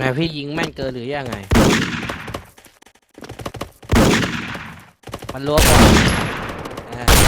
นายพี่ยิงแม่นเกินหรือยังไง มันรั้วก่อน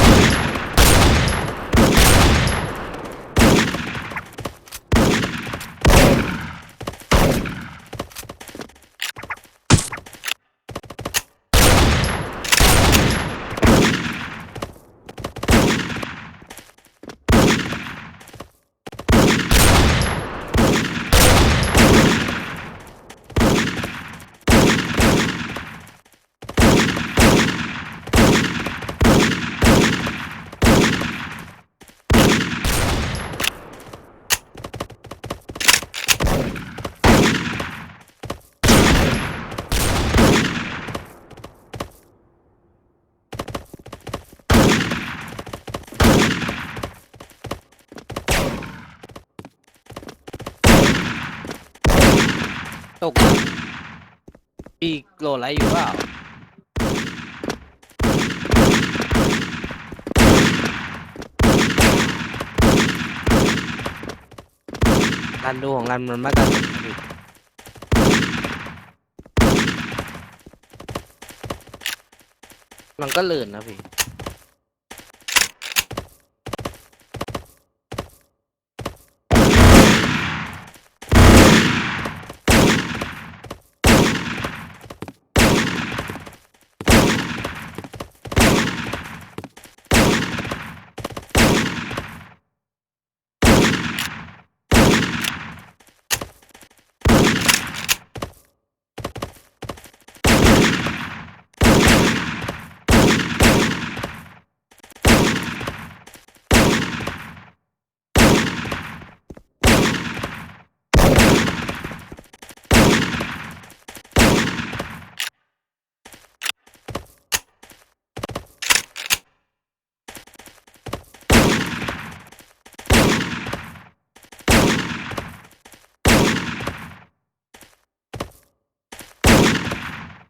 ตกพี่โหลดอะไรอยู่เปล่ารันดูของรันมันม่กระตุกนะพี่มันก็เลื่นนะพี่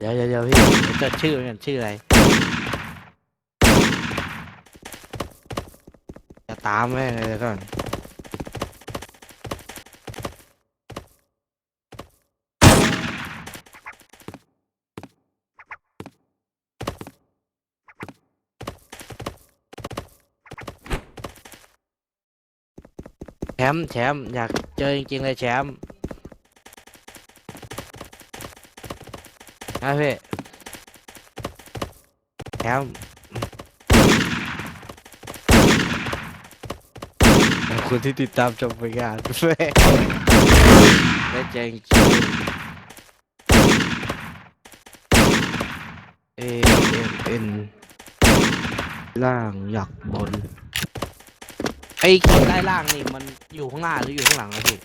เดี๋ยวเดี๋ยวเดี๋ยวพี่เดี๋ยวจดชื่อไว้ก่อนชื่ออะไร จะตามแม่งเลยเดี๋ยวก่อน แชมป์แชมป์อยากเจอจริงๆเลยแชมป์ นะพี่แชมขอบคุณที่ติดตามชมผลงานด้วยและเจอจริงๆ A M N ล่างหยักบนไอ้ขีดใต้ล่างนี่มันอยู่ข้างหน้าหรืออยู่ข้างหลังอะพี่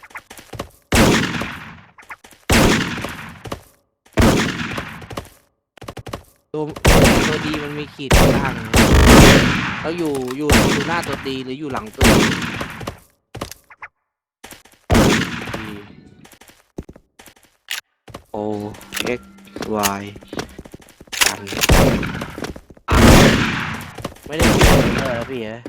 ตัวตัวดีมันมีขีดข้างล่างนะแล้วอยู่อยู่อยู่หน้าตัวดีหรืออยู่หลังตัวดี O X Y กันอะไม่ได้เขียนเลยเหรอพี่เอ้ย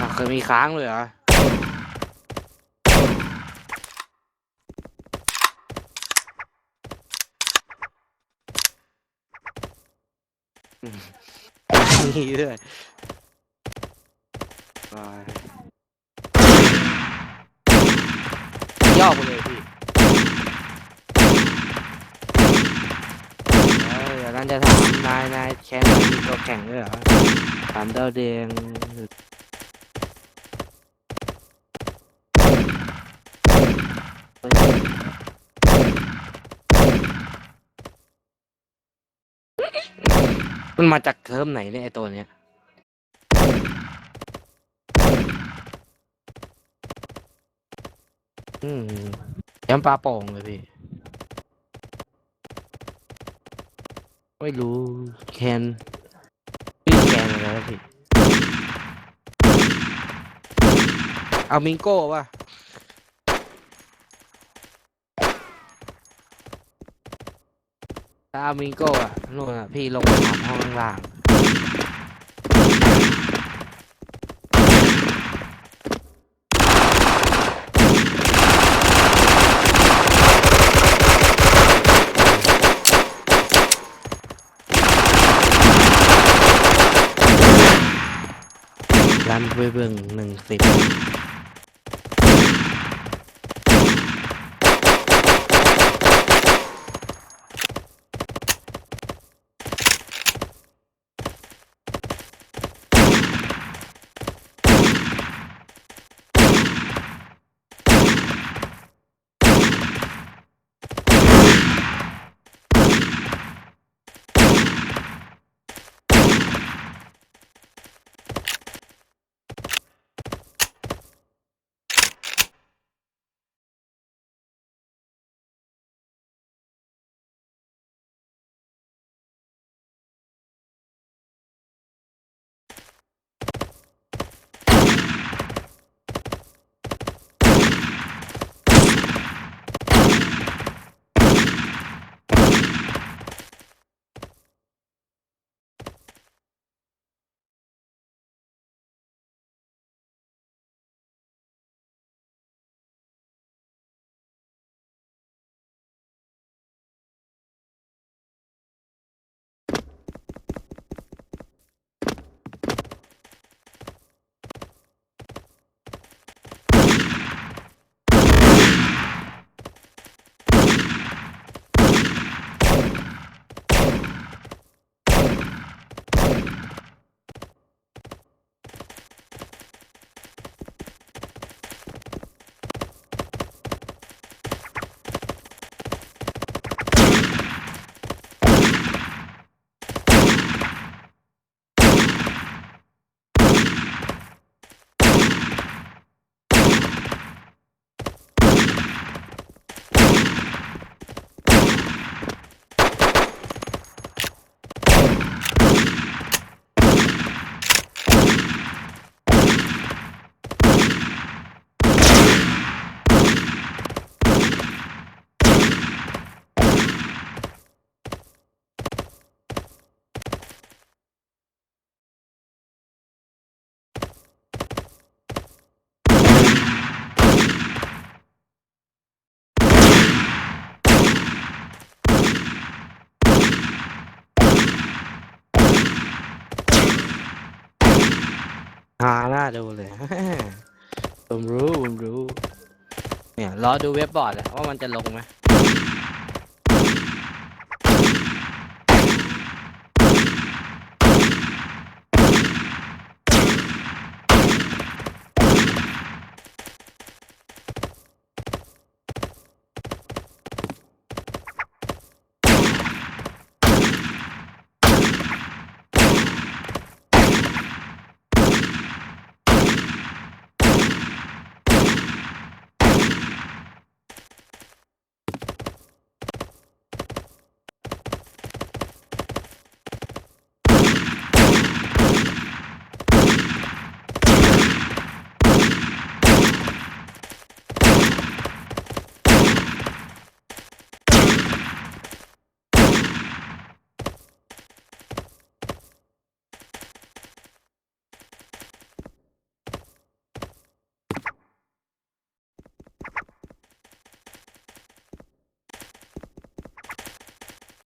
อะเคยมีค้างเลยเหรอ มมีด้วยไปย่อไปเลยพี่เออเดี๋ยวนั้นจะถามนายนายแชนตัวแข่งด้วยเหรอสามดาวแดง มันมาจากเทอมไหนเนี่ยไอตัวเนี้ย อืมแชมปลาโป่งเลยพี่ ไม่รู้แคนพี่แคนอะไรพี่ เอามิงโก้ป่ะ แล้วอามิโก้อะนู่นอะพี่ลงไปห้องล่าง รันเบิ่งหนึ่งสิบ หาหน้าดูเลย ผมรู้ผมรู้ เนี่ยรอดูเว็บบอร์ดอะว่ามันจะลงไหม